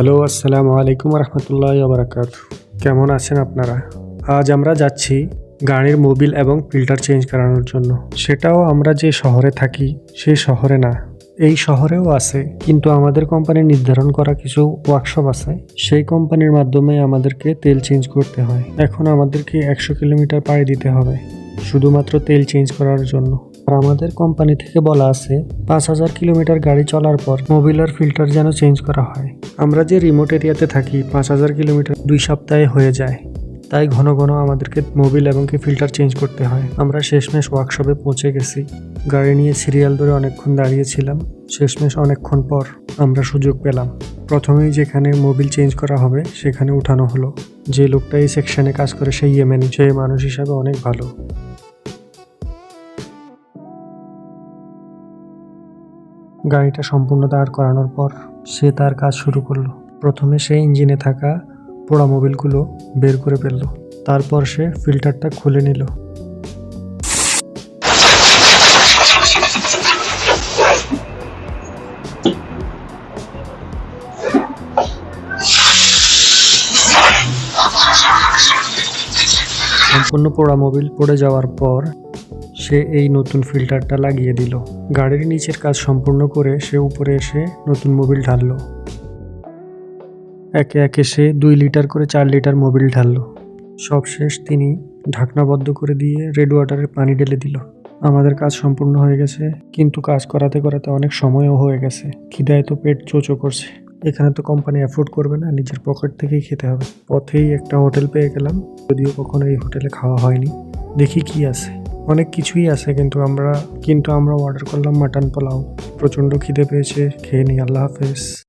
Hello, আসসালামু আলাইকুম রহমতুল্লাহ বারাকাত কেমন আছেন আপনারা? আজ আমরা যাচ্ছি গাড়ির মোবিল এবং ফিল্টার চেঞ্জ করানোর জন্য। সেটাও আমরা যে শহরে থাকি সেই শহরে না। এই শহরেও আছে, কিন্তু আমাদের কোম্পানির নির্ধারণ করা কিছু ওয়ার্কশপ আছে। সেই কোম্পানির মাধ্যমে আমাদেরকে তেল চেঞ্জ করতে হয়। এখন আমাদেরকে একশো কিলোমিটার পাড়ি দিতে হবে, শুধুমাত্র তেল চেঞ্জ করার জন্য। আর আমাদের কোম্পানি থেকে বলা আছে, পাঁচ হাজার কিলোমিটার গাড়ি চলার পর মোবিলার ফিল্টার যেন চেঞ্জ করা হয়। আমরা যে রিমোট এরিয়াতে থাকি, পাঁচ হাজার কিলোমিটার দুই সপ্তাহে হয়ে যায়। তাই ঘন ঘন আমাদেরকে মোবিল এবং কি ফিল্টার চেঞ্জ করতে হয়। আমরা শেষমেশ ওয়ার্কশপে পৌঁছে গেছি। গাড়ি নিয়ে সিরিয়াল ধরে অনেকক্ষণ দাঁড়িয়েছিলাম। শেষমেশ অনেকক্ষণ পর আমরা সুযোগ পেলাম। প্রথমেই যেখানে মোবিল চেঞ্জ করা হবে, সেখানে উঠানো হলো। যে লোকটা এই সেকশনে কাজ করে, সেই ইয়েমেনি সেই মানুষ হিসাবে অনেক ভালো। গাড়িটা সম্পূর্ণ দাঁড় করানোর পর সে তার কাজ শুরু করল। প্রথমে সে ইঞ্জিনে থাকা পোড়া মোবিলগুলো বের করে ফেলল। তারপর সে ফিল্টারটা খুলে নিল। সম্পূর্ণ পোড়া মোবিল পড়ে যাওয়ার পর সে এই নতুন ফিল্টারটা লাগিয়ে দিল। গাড়ির নিচের কাজ সম্পূর্ণ করে সে উপরে এসে নতুন মোবিল ঢাললো। একে একে সে দুই লিটার করে চার লিটার মোবিল ঢাললো। সবশেষ তিনি ঢাকনাবদ্ধ করে দিয়ে রেড ওয়াটারের পানি ঢেলে দিল। আমাদের কাজ সম্পূর্ণ হয়ে গেছে, কিন্তু কাজ করাতে করাতে অনেক সময়ও হয়ে গেছে। খিদায় তো পেট চোচো করছে। এখানে তো কোম্পানি অ্যাফোর্ড করবে না, নিজের পকেট থেকেই খেতে হবে। পথেই একটা হোটেল পেয়ে গেলাম, যদিও কখনো এই হোটেলে খাওয়া হয়নি। দেখি কি আছে। অনেক কিছুই আছে কিন্তু আমরা কিন্তু আমরা অর্ডার করলাম মাটন পোলাও। প্রচণ্ড খিদে পেয়েছে। খেয়ে নিই, আল্লাহ হাফেজ।